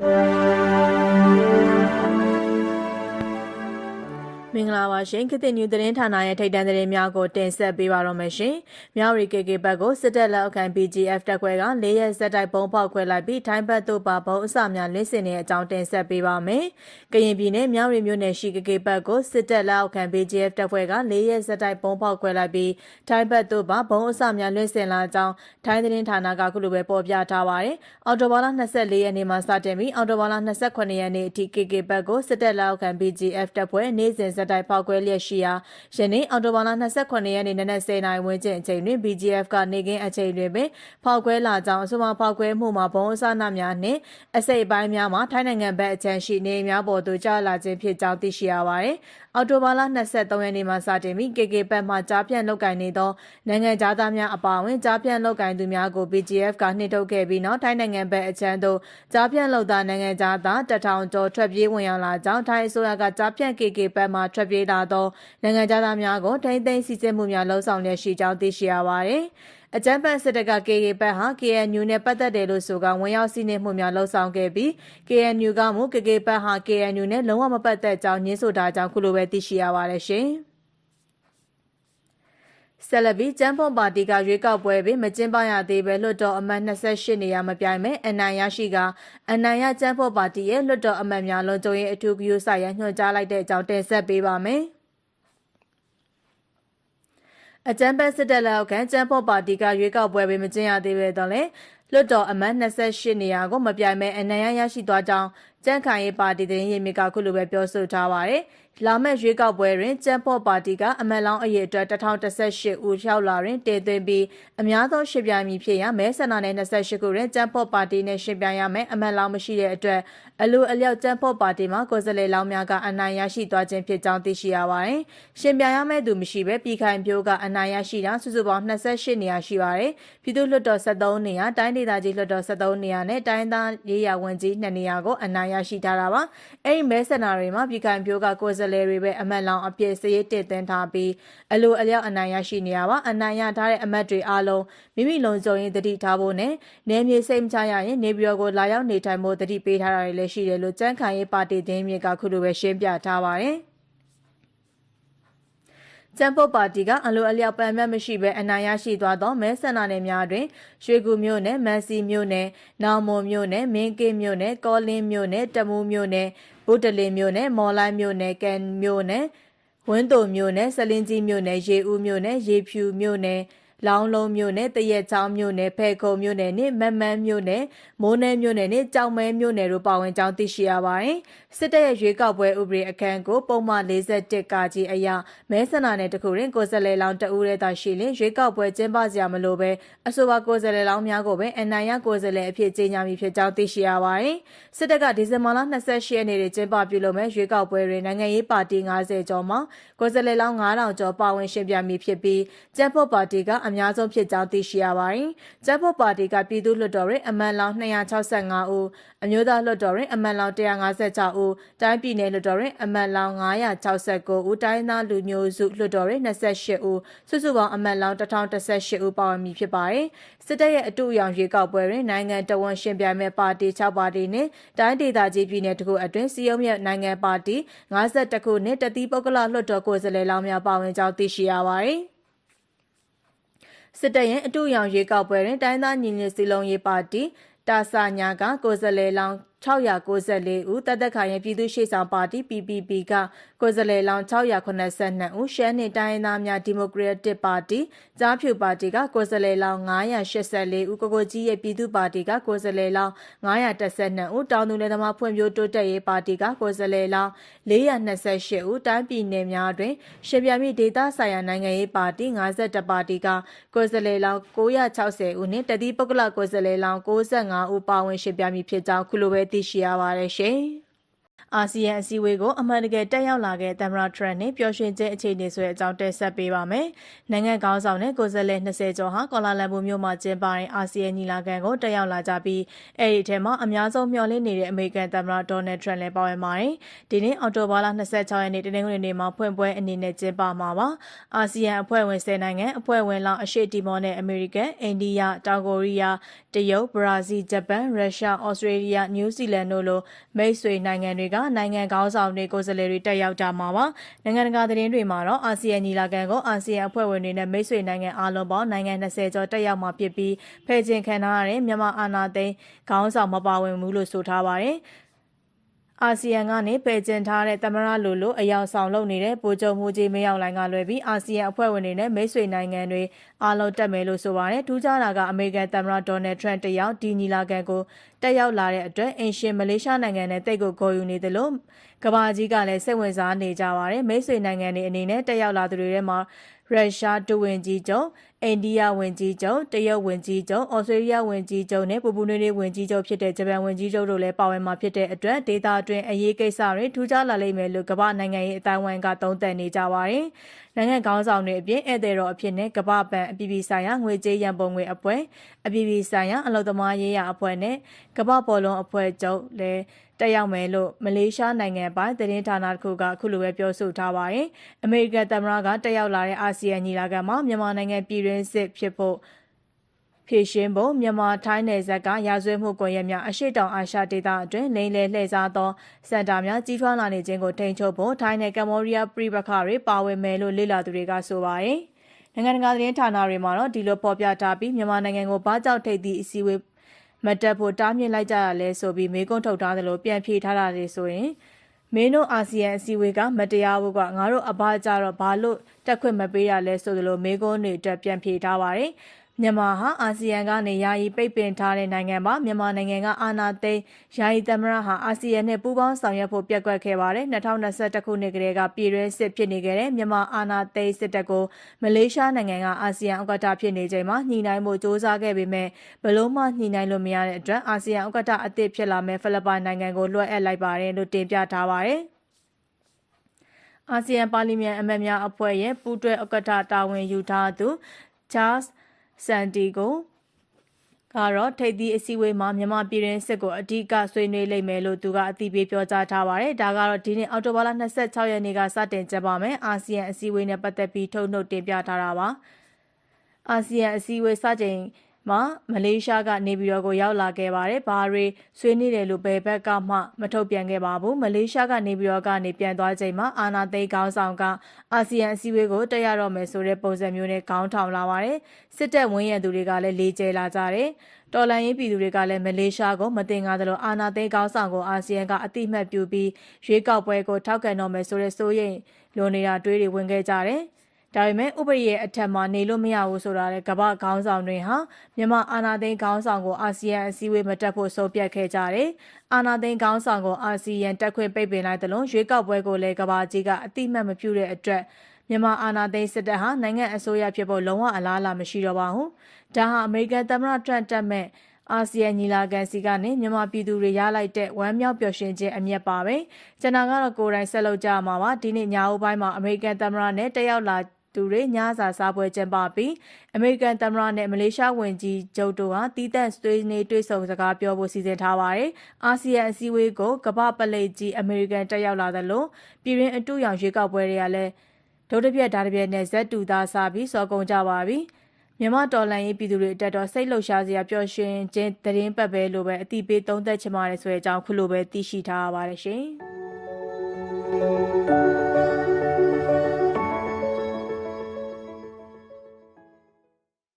မ ဂလာပါရှင်ခေတ်သစ်ညူသတင်းဌာနရဲ့ထိပ်တန်းသတင်းများကိုတင်ဆက်ပေးပါတော့မယ်ရှင်။မြောက်ရီကေကေဘက်ကိုစစ်တပ်လက်အောက်ခံ BGF တပ်ခွဲက၄ရက်ဆက်တိုက်ပုံပေါက်ခွဲလိုက်ပြီးထိုင်းဘက်သို့ပါဘုံအစများလင်းစင်နေတဲ့အကြောင်းတင်ဆက်ပေးပါမယ်။ကရင်ပြည်နယ်မြောက်ရီမြို့နယ်ရှိကေကေဘက်ကိုစစ်တပ်လက်အောက်ခံ BGF တပ်ခွဲက၄ရက်ဆက်တိုက်ပုံပေါက်ခွဲလိုက်ပြီးထိုင်းဘက်သို့ပါဘုံအစများလင်းစင်လာကြောင်းထိုင်းသတင်းဌာနကခုလိုပဲပေါ်ပြထားပါတယ်။အော်တိုဘာလ24ရက်နေ့မှာစတင်ပြီးအော်တိုဘာလ28ရက်နေ့အထိကေကေဘက်ကိုစစ်တပ်လက်အောက်ခံ BGF တပ်ဖွဲ့နေ့စဉ်ဆက်တိုက်ဖောက်ခွဲလျက်ရှိရာယနေ့အော်တိုဘာလ28ရက်နေ့နနက်10:00နာရီဝန်းကျင်အချိန်တွင် BGF ကနေကင်းအချိန်တွင်ပင်ဖောက်ခွဲလာကြောင်းအဆိုပါဖောက်ခွဲမှုမှာဘုံအစနများနှင့်အစိပ်ပိုင်းများမှာထိုင်းနိုင်ငံဘက်အချမ်းရှိနေများပေါ်သို့ကျလာခြင်းဖြစ်ကြောင်းသိရှိရပါသည်။အော်တိုဘာလ23ရက်နေ့မှစတင်ပြီး KK ဘက်မှကြားပြန့်လောက်ကင်နေသောနိုင်ငံသားများအပါအဝင်ကြားပြန့်လောက်ကင်သူများကို BGF ကနှိထုတ်ခဲ့ပြီးနောက်ထိုင်းနိုင်ငံဘက်အချမ်းသို့ကြားပြန့်လောက်သားနိုင်ငံသားတထောင်ကျော်ထွက်ပြေးဝင်ရောက်လာကြောင်းထိုင်းအစိုးရကကြားပြန့် KK ဘက်မှထွက်ပြေးလာသောနိုင်ငံသားများကိုထိမ့်သိမ်းစီစစ်မှုများလှုံ့ဆော်လျက်ရှိကြောင်းသိရှိရပါသည်။ အကြမ်းဖက်စစ်တပ်က KK ဘက်ဟာ KNU နဲ့ပတ်သက်တယ်လို့ဆိုကဝင်ရောက်စီးနှင်းမှုများလှုံ့ဆော်ခဲ့ပြီး KNU ကမူ KK ဘက်ဟာ KNU နဲ့လုံးဝမပတ်သက်ကြောင်းညှင်းဆိုထားကြောင်းခုလိုပဲသိရှိရပါတယ်ရှင်။ဆက်လက်ပြီးကျန်းဖွန်ပါတီကရွေးကောက်ပွဲပြီးမကျင်းပရသေးပဲလွှတ်တော်အမတ်28နေရာမပြိုင်မဲ့အနိုင်ရရှိကအနိုင်ရကျန်းဖွန်ပါတီရဲ့လွှတ်တော်အမတ်များလုံးကျုံရေးအထူးဂရုစိုက်ရန်ညွှန်ကြားလိုက်တဲ့အကြောင်းတင်ဆက်ပေးပါမယ်။ အကြမ်းဖက်စစ်တပ်လက်အောက်ခံကျန်းဖော့ပါတီကရွေးကောက်ပွဲပဲမကျင်းရသေးပဲတော့လေလွတ်တော်အမတ်28နေရာကိုမပြိုင်မဲ့အနိုင်ရရရှိသွားကြောင်း ကြန့်ခိုင်ရေးပါတီတင်ရင်မြေကခုလိုပဲပြောဆိုထားပါတယ်။လာမယ့်ရွေးကောက်ပွဲတွင်ကျန်းဖော့ပါတီကအမတ်လောင်းအရေအတွက်1018ဦးရောက်လာတွင်တည်သွင်းပြီးအများဆုံးရှင်းပြမည်ဖြစ်ရမဲဆန္ဒနယ်28ခုတွင်ကျန်းဖော့ပါတီနဲ့ရှင်းပြရမယ်အမတ်လောင်းမရှိတဲ့အတွက်အလိုအလျောက်ကျန်းဖော့ပါတီမှကိုယ်စားလှယ်လောင်းများကအနိုင်ရရှိသွားခြင်းဖြစ်ကြောင်းသိရှိရပါတယ်။ရှင်းပြရမယ့်သူမရှိဘဲပြည်ခိုင်ပြိုးကအနိုင်ရရှိတာစုစုပေါင်း28နေရာရှိပါတယ်။ပြည်သူ့လွှတ်တော်73နေရာတိုင်းဒေသကြီးလွှတ်တော်73နေရာနဲ့တိုင်းသားရေးရာဝန်ကြီး2နေရာကိုအနိုင်ရရှိထားတာပါ။အဲဒီမဲဆန္ဒတွေမှာပြည်ခိုင်ပြိုးကကိုယ်စားလှယ်တွေပဲအမတ်လောင်းအပြည့်စရေးတည်တင်ထားပြီးအလိုအလျောက်အနိုင်ရရှိနေရပါ။အနိုင်ရထားတဲ့အမတ်တွေအားလုံးမိမိလုံခြုံရေးတတိထားဖို့နဲ့နေမြေစိတ်မချရရင်နေပြည်တော်ကိုလာရောက်နေထိုင်ဖို့တတိပေးထားတာတွေလည်းရှိတယ်လို့ကြမ်းခိုင်ရေးပါတီတင်းမြေကခုလိုပဲရှင်းပြထားပါတယ်။ ကျန်းပုတ်ပါတီကအလိုအလျောက်ပန်မြတ်မရှိဘဲအနိုင်ရရှိသွားသောမဲဆန္ဒနယ်များတွင်ရွှေကူမြို့နယ်မန်စီမြို့နယ်နောင်မွန်မြို့နယ်မင်းကေးမြို့နယ်ကောလင်းမြို့နယ်တမူးမြို့နယ်ဗုဒ္ဓလင်မြို့နယ်မော်လိုင်းမြို့နယ်ကန်မြို့နယ်ဝင်းတုံမြို့နယ်ဆလင်းကြီးမြို့နယ်ရေဦးမြို့နယ်ရေဖြူမြို့နယ် လောင်းလုံးမြို့နယ်တရက်ချောင်းမြို့နယ်ဖဲခုံမြို့နယ်နှင့်မမန်းမြို့နယ်မိုးနယ်မြို့နယ်နှင့်ကြောင်မဲမြို့နယ်တို့ပါဝင်ကြောင်းသိရှိရပါတယ်။စစ်တပ်ရဲ့ရွေးကောက်ပွဲဥပဒေအခမ်းကိုပုံမှန်41ကကြီးအရမဲဆန္ဒနယ်တခုတွင်ကိုယ်စားလှယ်လောင်းတဦးရဲသာရှိလျင်ရွေးကောက်ပွဲကျင်းပကြရမလို့ပဲအဆိုပါကိုယ်စားလှယ်လောင်းများကိုပဲအနိုင်ရကိုယ်စားလှယ်အဖြစ်ကြေညာမိဖြစ်ကြောင်းသိရှိရပါတယ်။စစ်တပ်ကဒီဇင်ဘာလ28ရက်နေ့တွင်ကျင်းပပြုလုပ်မဲ့ရွေးကောက်ပွဲတွင်နိုင်ငံရေးပါတီ90ကျော်မှကိုယ်စားလှယ်လောင်း9000ကျော်ပါဝင်ရှင်ပြမိဖြစ်ပြီးကျန်းဖို့ပါတီကအများဆုံးဖြစ်ကြောင်းသိရှိရပါတယ်။ကျန်းဖို့ပါတီကပြည်သူ့လွှတ်တော်တွင်အမတ်လောင်း265ဦးအမျိုးသားလွှတ်တော်တွင်အမတ်လောင်း156ဦးတိုင်းပြည်နယ်လွှတ်တော်တွင်အမတ်လောင်း969ဦးတိုင်းသားလူမျိုးစုလွှတ်တော်တွင်28ဦးစုစုပေါင်းအမတ်လောင်း1018ဦးပါဝင်မည်ဖြစ်ပါတယ်။စစ်တပ်ရဲ့အတူအယောင်ရွေးကောက်ပွဲတွင်နိုင်ငံတော်ဝန်ရှင်ပြိုင်မဲ့ပါတီ6ပါတီနှင့်တိုင်းဒေသကြီးပြည်နယ်တခုအတွင်းစီယုံမြတ်နိုင်ငံပါတီ52ခုနှင့်တတိပုဂ္ဂလလွှတ်တော်ကိုယ်စားလှယ်လောင်းများပါဝင်ကြောင်းသိရှိရပါတယ်။ စစ်တပ်ရဲ့အတူရောင်ရွေးကောက်ပွဲတွင်တိုင်းသားညီညွတ်စီလုံးရေးပါတီတာဆာညာကကိုယ်စားလှယ်လောင်း 694ဦးတသက်ခိုင်ရဲ့ပြည်သူ့ရှေ့ဆောင်ပါတီ PPP ကကိုယ်စားလှယ်လောင်း682ဦးရှမ်းနေတိုင်းသားများဒီမိုကရက်တစ်ပါတီကြားဖြူပါတီကကိုယ်စားလှယ်လောင်း984ဦးကိုကိုကြီးရဲ့ပြည်သူ့ပါတီကကိုယ်စားလှယ်လောင်း912ဦးတောင်သူလယ်သမားဖွံ့ဖြိုးတိုးတက်ရေးပါတီကကိုယ်စားလှယ်လောင်း428ဦးတိုင်းပြည်နယ်များတွင်ရှေ့ပြမြဒေသဆိုင်ရာနိုင်ငံရေးပါတီ52ပါတီကကိုယ်စားလှယ်လောင်း960ဦးနှင့်တတိပုဂ္ဂလကိုယ်စားလှယ်လောင်း65ဦးပါဝင်ရှေ့ပြမည်ဖြစ်ကြောင်းခုလိုပဲသိရှိရပါတယ်ရှင်။ အာဆီယံအစည်းအဝေးကိုအမှန်တကယ်တက်ရောက်လာခဲ့သမ္မတထရန့်နဲ့ပျော်ရွှင်ခြင်းအခြေအနေဆိုတဲ့အကြောင်းတက်ဆက်ပေးပါမယ်။နိုင်ငံခေါင်းဆောင်နဲ့ကိုယ်စားလှယ်20ကျော်ဟာကွာလာလမ်ပူမြို့မှာကျင်းပတဲ့အာဆီယံညီလာခံကိုတက်ရောက်လာကြပြီးအဲ့ဒီထဲမှာအများဆုံးမျှော်လင့်နေတဲ့အမေရိကန်သမ္မတဒေါ်နယ်ထရန့်လည်းပါဝင်ပါတယ်။ဒီနေ့အောက်တိုဘာလ26ရက်နေ့တနင်္ဂနွေနေ့မှာဖွင့်ပွဲအနေနဲ့ကျင်းပမှာပါ။အာဆီယံအဖွဲ့ဝင်10နိုင်ငံအဖွဲ့ဝင်လောက်အရှေ့တီမောနဲ့အမေရိကန်၊အိန္ဒိယ၊တောင်ကိုရီးယား၊တရုတ်၊ဘရာဇီး၊ဂျပန်၊ရုရှား၊ဩစတြေးလျ၊နယူးဇီလန်တို့လိုမိတ်ဆွေနိုင်ငံတွေကနိုင်ငံခေါင်းဆောင်တွေကိုယ်စားလှယ်တွေတက်ရောက်ကြမှာပါ။နိုင်ငံတကာသတင်းတွေမှာတော့အာဆီယံညီလာခံကိုအာဆီယံအဖွဲ့ဝင်တွေနဲ့မိတ်ဆွေနိုင်ငံအားလုံးပေါင်းနိုင်ငံ20ကျော်တက်ရောက်မှာဖြစ်ပြီးဖယ်ကျင်ခံထားရတဲ့မြန်မာအာဏာသိမ်းခေါင်းဆောင်မပါဝင်ဘူးလို့ဆိုထားပါတယ်။ အာဆီယံကနေပယ်ကျင်ထားတဲ့သမရလိုလိုအယောင်ဆောင်လုပ်နေတဲ့ဗိုလ်ချုပ်မှုကြီးမင်းအောင်လှိုင်ကလွယ်ပြီးအာဆီယံအဖွဲ့ဝင်တွေနဲ့မိတ်ဆွေနိုင်ငံတွေအားလုံးတက်မယ်လို့ဆိုပါတယ်။ထူးခြားတာကအမေရိကန်သမ္မတဒေါ်နယ်ထရန့်တယောက်ဒီညီလာခံကိုတက်ရောက်လာတဲ့အတွက်အင်ရှင်မလေးရှားနိုင်ငံနဲ့တိတ်ကိုဂေါ်ယူနေတယ်လို့ ကဘာကြီးကလည်းစိတ်ဝင်စားနေကြပါတယ်။မိတ်ဆွေနိုင်ငံတွေအနေနဲ့တက်ရောက်လာသူတွေထဲမှာရုရှားဒူဝင်ကြီးချုပ်အိန္ဒိယဝင်ကြီးချုပ်တရုတ်ဝင်ကြီးချုပ်ဩစတြေးလျဝင်ကြီးချုပ်နဲ့ပူပူနွေးနွေးဝင်ကြီးချုပ်ဖြစ်တဲ့ဂျပန်ဝင်ကြီးချုပ်တို့လည်းပါဝင်မှာဖြစ်တဲ့အတွက်ဒေသအတွင်းအရေးကိစ္စတွေထူးခြားလာလိမ့်မယ်လို့ကမ္ဘာနိုင်ငံရေးအတိုင်းအဝိုင်းကသုံးသပ်နေကြပါတယ်။နိုင်ငံခေါင်းဆောင်တွေအပြင်ဧည့်သည်တော်အဖြစ်နဲ့ကမ္ဘာပန်အပြည်ပြည်ဆိုင်ရာငွေကြေးရန်ပုံငွေအဖွဲ့အပြည်ပြည်ဆိုင်ရာအလုံသမားရေးရာအဖွဲ့နဲ့ကမ္ဘာပေါ်လုံးအဖွဲ့ချုပ်လည်း တက်ရောက်မယ်လို့မလေးရှားနိုင်ငံပိုင်သတင်းဌာနတစ်ခုကအခုလိုပဲပြောဆိုထားပါတယ်။အမေရိကန်သမ္မတကတက်ရောက်လာတဲ့အာဆီယံညီလာခံမှာမြန်မာနိုင်ငံပြည်တွင်းစစ်ဖြစ်ဖို့ဖြည့်ရှင်းဖို့မြန်မာထိုင်းနယ်စပ်ကရာဇဝတ်မှုကွန်ရက်များအရှိတောင်အာရှဒေသအတွင်းလိမ်လည်လှည့်စားသောစင်တာများကြီးထွားလာနေခြင်းကိုထိန်းချုပ်ဖို့ထိုင်းနဲ့ကမ္ဘောဒီးယားပြည်ပခါတွေပါဝင်မယ်လို့လေ့လာသူတွေကဆိုပါတယ်။နိုင်ငံတကာသတင်းဌာနတွေမှာတော့ဒီလိုပေါ်ပြထားပြီးမြန်မာနိုင်ငံကိုဘာကြောင့်ထိပ်သီးအစည်းအဝေး မတက်ဖို့တားမြစ်လိုက်ကြရလဲဆိုပြီးမေးခွန်းထုတ်ထားသလိုပြန်ဖြေထားတာတွေဆိုရင်မင်းတို့အာဆီယံအစည်းအဝေးကမတရားဘူးကငါတို့အဘကြတော့ဘာလို့တက်ခွင့်မပေးရလဲဆိုသလိုမေးခွန်းတွေတက်ပြန်ဖြေထားပါတယ်။ မြန်မာဟာအာဆီယံကနေယာယီပိတ်ပင်ထားတဲ့နိုင်ငံပါမြန်မာနိုင်ငံကအာဏာသိမ်းယာယီသမရဟာအာဆီယံနဲ့ပူးပေါင်းဆောင်ရွက်ဖို့ပြက်ကွက်ခဲ့ပါတယ်2021ခုနှစ်ကလေးကပြည်ရဲစစ်ဖြစ်နေခဲ့တဲ့မြန်မာအာဏာသိမ်းစစ်တပ်ကိုမလေးရှားနိုင်ငံကအာဆီယံဥက္ကဋ္ဌဖြစ်နေချိန်မှာညှိနှိုင်းဖို့စ조사ခဲ့ပေမဲ့ဘလို့မှညှိနှိုင်းလို့မရတဲ့အတွက်အာဆီယံဥက္ကဋ္ဌအသစ်ဖြစ်လာမဲ့ဖိလစ်ပိုင်နိုင်ငံကိုလွှဲအပ်လိုက်ပါတယ်လို့တင်ပြထားပါတယ်အာဆီယံပါလီမန်အမတ်များအဖွဲ့ရဲ့ပူးတွဲဥက္ကဋ္ဌတာဝန်ယူထားသူ Charles ဆန်တီကိုကတော့ထိပ်သီးအစည်းအဝေးမှာမြန်မာပြည်တွင်းစစ်ကိုအဓိကဆွေးနွေးလိမ့်မယ်လို့သူကအသိပေးပြောကြားထားပါတယ်။ဒါကတော့ဒီနေ့အောက်တိုဘာလ26ရက်နေ့ကစတင်ကျင်းပမယ်။အာဆီယံအစည်းအဝေးနဲ့ပတ်သက်ပြီးထုတ်နှုတ်တင်ပြထားတာပါ။အာဆီယံအစည်းအဝေးစတင် မှာမလေးရှားကနေပြည်တော်ကိုရောက်လာခဲ့ပါတယ်။ဘာတွေဆွေးနွေးတယ်လို့ဘယ်ဘက်ကမှမထုတ်ပြန်ခဲ့ပါဘူး။မလေးရှားကနေပြည်တော်ကနေပြန်သွားချိန်မှာအာနာသိန်းခေါင်းဆောင်ကအာဆီယံအစည်းအဝေးကိုတက်ရတော့မယ်ဆိုတဲ့ပုံစံမျိုးနဲ့ခေါင်းထောင်လာပါတယ်။စစ်တပ်ဝင်းရံသူတွေကလည်းလေးကျဲလာကြတယ်။တော်လန်ရေးပြည်သူတွေကလည်းမလေးရှားကိုမတင်ကားသလိုအာနာသိန်းခေါင်းဆောင်ကိုအာဆီယံကအတိမတ်ပြုပြီးရွေးကောက်ပွဲကိုထောက်ခံတော့မယ်ဆိုတဲ့စိုးရိမ်လွန်နေတာတွေးတွေဝင်ခဲ့ကြတယ်။ ဒါပေမဲ့ဥပဒေရဲ့အထက်မှာနေလို့မရဘူးဆိုတာလေကမ္ဘာခေါင်းဆောင်တွေဟာမြန်မာအာဏာသိမ်းခေါင်းဆောင်ကိုအာဆီယံအစည်းအဝေးမတက်ဖို့ဆုံးဖြတ်ခဲ့ကြတယ်။အာဏာသိမ်းခေါင်းဆောင်ကိုအာဆီယံတက်ခွင့်ပိတ်ပင်လိုက်တယ်လို့ရွေးကောက်ပွဲကိုလည်းကမ္ဘာကြီးကအတိမတ်မပြုတဲ့အတွက်မြန်မာအာဏာသိမ်းစစ်တပ်ဟာနိုင်ငံအစိုးရဖြစ်ဖို့လုံးဝအလားအလာမရှိတော့ပါဘူး။ဒါဟာအမေရိကန်သမ္မတထရန့်တက်မဲ့အာဆီယံညီလာခံစီကနေမြန်မာပြည်သူတွေရလိုက်တဲ့ဝမ်းမြောက်ပျော်ရွှင်ခြင်းအမျက်ပါပဲ။ကျွန်တော်ကတော့ကိုယ်တိုင်ဆက်လုပ်ကြမှာပါ။ဒီနေ့ညအိုးပိုင်းမှာအမေရိကန်သမ္မတနဲ့တက်ရောက်လာ သူတွေညစာစားပွဲကျင်းပပြီးအမေရိကန်သမ္မတနဲ့မလေးရှားဝန်ကြီးချုပ်တို့ဟာတီးသက်ဆွေးနွေးတွေ့ဆုံစကားပြောဖို့စီစဉ်ထားပါတယ်။အာဆီယံအစည်းအဝေးကိုကမ္ဘာပလိကြီးအမေရိကန်တက်ရောက်လာသလိုပြည်တွင်းအတူရောင်ရွေးကောက်ပွဲတွေကလည်းဒုတိယဓာတ်ပြက်နဲ့ဇက်တူသားစားပြီးစော်ကုန်ကြပါပြီ။မြန်မာတော်လှန်ရေးပြည်သူတွေတက်တော့စိတ်လှုပ်ရှားစရာပျော်ရွှင်ခြင်းသတင်းပတ်ပဲလို့ပဲအတိပေးသုံးသက်ချင်ပါတယ်ဆိုတဲ့အကြောင်းခုလိုပဲသိရှိထားရပါတယ်ရှင်။